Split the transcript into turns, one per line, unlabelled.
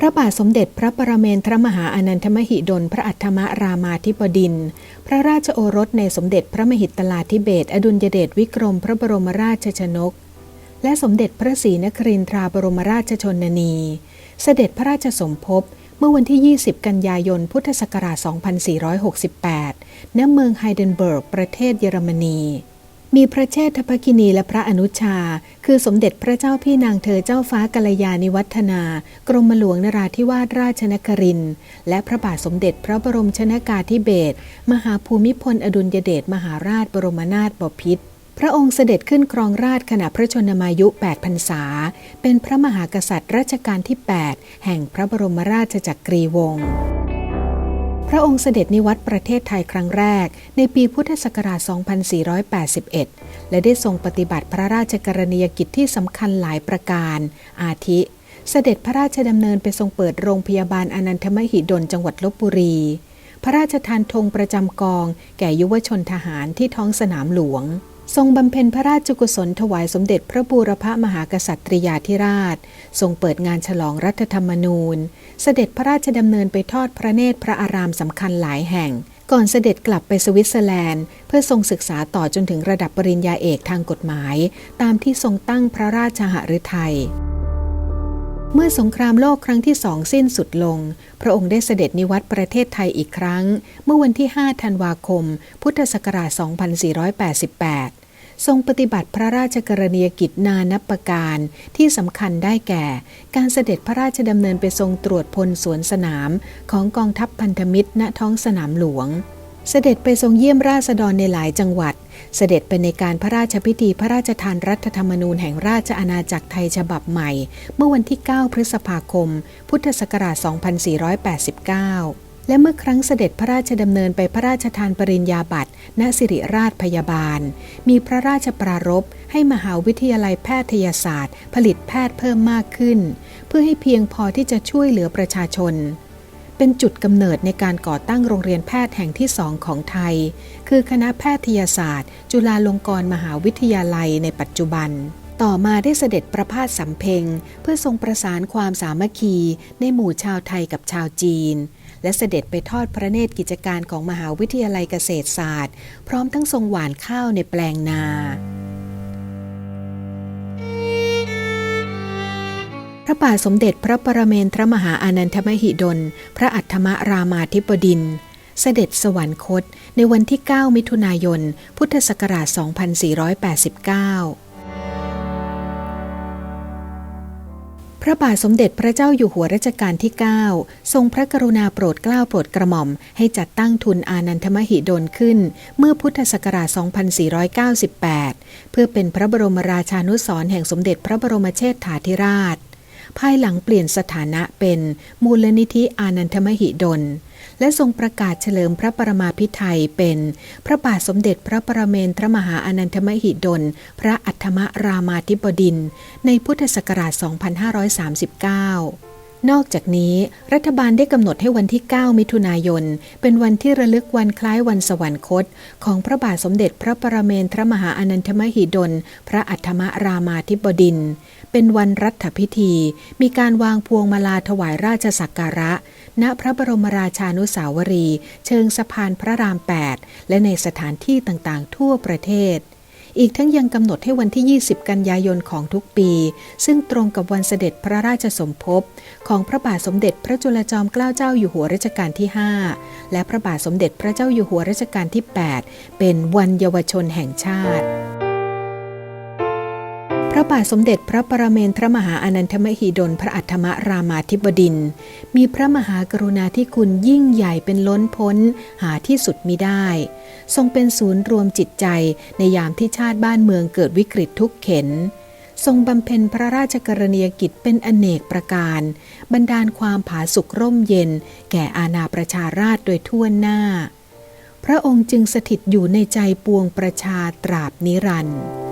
พระบาทสมเด็จพระปรเมนทรมหาอนันทมหิดล พระอัฏฐมรามาธิบดิน พระราชโอรสในสมเด็จพระมหิตลาธิเบศรอดุลยเดชวิกรม พระบรมราชชนก และสมเด็จพระศรีนครินทราบรมราชชนนี เสด็จพระราชสมภพเมื่อวันที่ 20 กันยายน พุทธศักราช 2468 ณ เมืองไฮเดนเบิร์ก ประเทศเยอรมนี มีพระเชษฐภคินีและพระอนุชา คือสมเด็จพระเจ้าพี่นางเธอเจ้าฟ้ากัลยาณิวัฒนา กรมหลวงนราธิวาสราชนครินทร์และพระบาทสมเด็จพระบรมชนากาธิเบศรมหาภูมิพลอดุลยเดชมหาราชบรมนาถบพิตรพระองค์เสด็จขึ้นครองราชขณะพระชนมายุ 8 พรรษา เป็นพระมหากษัตริย์รัชกาลที่ 8 แห่งพระบรมราชจักรีวงศ์ พระองค์เสด็จนิวัตประเทศไทยครั้งแรก ในปีพุทธศักราช 2481 และได้ทรงปฏิบัติพระราชกรณียกิจที่สำคัญหลายประการ อาทิ เสด็จพระราชดำเนินไปทรงเปิดโรงพยาบาลอนันทมหิดลจังหวัดลบบุรี พระราชทานธงประจำกอง แก่ยุวชนทหารที่ท้องสนามหลวง ทรงบำเพ็ญพระราชกุศลถวายสมเด็จพระบูรพมหากษัตริยาธิราช ทรงเปิดงานฉลองรัฐธรรมนูญ เสด็จพระราชดำเนินไปทอดพระเนตรพระอารามสำคัญหลายแห่ง ก่อนเสด็จกลับไปสวิตเซอร์แลนด์ เพื่อทรงศึกษาต่อจนถึงระดับปริญญาเอกทางกฎหมาย ตามที่ทรงตั้งพระราชหฤทัย เมื่อสงครามโลกครั้งที่สองสิ้นสุดลง พระองค์ได้เสด็จนิวัตประเทศไทยอีกครั้ง เมื่อวันที่ 5 ธันวาคม พุทธศักราช 2488 ทรงปฏิบัติพระราชกรณียกิจนานับประการที่สำคัญได้แก่ การเสด็จพระราชดำเนินไปทรงตรวจพลสวนสนามของกองทัพพันธมิตรณท้องสนามหลวง เสด็จไปทรงเยี่ยมราษฎรในหลายจังหวัด เสด็จไปในการพระราชพิธีพระราชทานรัฐธรรมนูญแห่งราชอาณาจักรไทยฉบับใหม่ เมื่อวันที่ 9 พฤษภาคม พุทธศักราช 2489 และเมื่อครั้งเสด็จพระราชดำเนินไปพระราชทานปริญญาบัตรณสิริราชพยาบาล มีพระราชปรารภให้มหาวิทยาลัยแพทยศาสตร์ ผลิตแพทย์เพิ่มมากขึ้น เพื่อให้เพียงพอที่จะช่วยเหลือประชาชน เป็นจุดกำเนิดในการก่อตั้งโรงเรียนแพทย์แห่งที่สองของไทย คือคณะแพทยศาสตร์ จุฬาลงกรณ์มหาวิทยาลัยในปัจจุบัน ต่อมาได้เสด็จประพาสสำเพ็ง เพื่อทรงประสานความสามัคคี ในหมู่ชาวไทยกับชาวจีน และเสด็จไปทอดพระเนตรกิจการของมหาวิทยาลัยเกษตรศาสตร์ พร้อมทั้งทรงหว่านข้าวในแปลงนา ระบาทสมเด็จพระปรเมนทรมหาอานันทมหิดล พระอัฏฐมรามาธิบดิน เสด็จสวรรคต ในวันที่ 9 มิถุนายน พุทธศักราช 2489พระบาทสมเด็จพระเจ้าอยู่หัวรัชกาลที่ 9 ทรงพระกรุณาโปรดเกล้าโปรดกระหม่อม ให้จัดตั้งทุนอานันทมหิดลขึ้น เมื่อพุทธศักราช 2498 เพื่อเป็นพระบรมราชานุสร์แห่งสมเด็จพระบรมเชษฐาธิราช ภายหลังเปลี่ยนสถานะเป็นมูลนิธิอานันทมหิดล และทรงประกาศเฉลิมพระปรมาภิไทยเป็นพระบาทสมเด็จพระปรเมนทรมหาอนันทมหิดล พระอัฏฐมรามาธิบดิน ในพุทธศักราช 2539 นอกจากนี้รัฐบาลได้กำหนดให้วันที่ 9 มิถุนายน เป็นวันที่ระลึกวันคล้ายวันสวรรคต ของพระบาทสมเด็จพระปรเมนทรมหาอนันทมหิดล พระอัฏฐมรามาธิบดิน เป็นวันรัฐพิธี มีการวางพวงมาลาถวายราชสักการะ ณพระบรมราชานุสาวรี เชิงสะพานพระราม 8 และในสถานที่ต่างๆ ทั่วประเทศ อีกทั้งยังกำหนดให้วันที่ 20 กันยายนของทุกปี ซึ่งตรงกับวันเสด็จพระราชสมภพของพระบาทสมเด็จพระจุลจอมเกล้าเจ้าอยู่หัวรัชกาลที่ 5 และพระบาทสมเด็จพระเจ้าอยู่หัวรัชกาลที่ 8 เป็นวันเยาวชนแห่งชาติ ระบาทสมเด็จพระปรเมนทรมหาอนันทมหิดลพระอัฏฐมรามาธิบดิน มีพระมหากรุณาธิคุณยิ่งใหญ่เป็นล้นพ้นหาที่สุดมิได้ ทรงเป็นศูนย์รวมจิตใจในยามที่ชาติบ้านเมืองเกิดวิกฤตทุกข์เข็น ทรงบำเพ็ญพระราชกรณียกิจเป็นอเนกประการ บรรดาลความผาสุกร่มเย็น แก่อาณาประชาราชโดยทั่วหน้า พระองค์จึงสถิตอยู่ในใจปวงประชาตราบนิรันดร์